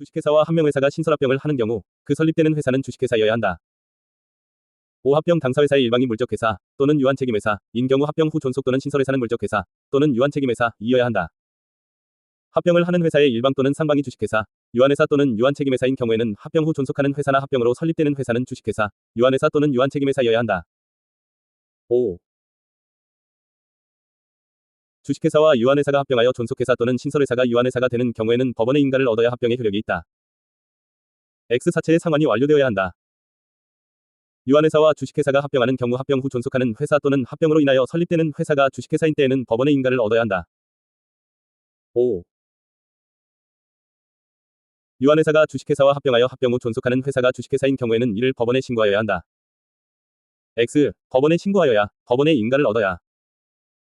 주식회사와 한명회사가 신설합병을 하는 경우 그 설립되는 회사는 주식회사여야 한다. 5. 합병 당사회사의 일방이 물적회사 또는 유한책임회사 인 경우 합병 후 존속 또는 신설회사는 물적회사 또는 유한책임회사 이어야 한다. 합병을 하는 회사의 일방 또는 상방이 주식회사, 유한회사 또는 유한책임회사인 경우에는 합병 후 존속하는 회사나 합병으로 설립되는 회사는 주식회사, 유한회사 또는 유한책임회사여야 한다. 5. 주식회사와 유한회사가 합병하여 존속회사 또는 신설회사가 유한회사가 되는 경우에는 법원의 인가를 얻어야 합병의 효력이 있다. X 사체의 상환이 완료되어야 한다. 유한회사와 주식회사가 합병하는 경우 합병 후 존속하는 회사 또는 합병으로 인하여 설립되는 회사가 주식회사인 때에는 법원의 인가를 얻어야 한다. 5. 유한회사가 주식회사와 합병하여 합병 후 존속하는 회사가 주식회사인 경우에는 이를 법원에 신고하여야 한다. X. 법원에 신고하여야 법원의 인가를 얻어야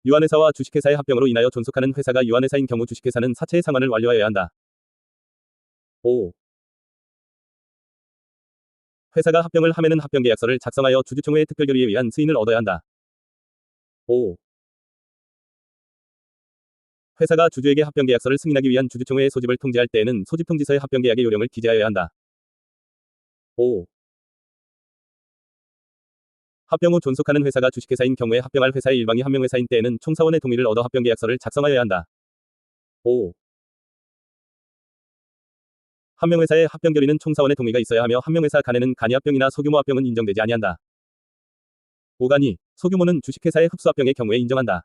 유한회사와 주식회사의 합병으로 인하여 존속하는 회사가 유한회사인 경우 주식회사는 사채의 상환을 완료하여야 한다. 5. 회사가 합병을 하면은 합병계약서를 작성하여 주주총회의 특별결의에 의한 승인을 얻어야 한다. 5. 회사가 주주에게 합병계약서를 승인하기 위한 주주총회의 소집을 통지할 때에는 소집통지서에 합병계약의 요령을 기재하여야 한다. 5. 합병 후 존속하는 회사가 주식회사인 경우에 합병할 회사의 일방이 한명회사인 때에는 총사원의 동의를 얻어 합병계약서를 작성하여야 한다. 5. 한명회사의 합병 결의는 총사원의 동의가 있어야 하며 한명회사 간에는 간이 합병이나 소규모 합병은 인정되지 아니한다. 5간이 소규모는 주식회사의 흡수합병의 경우에 인정한다.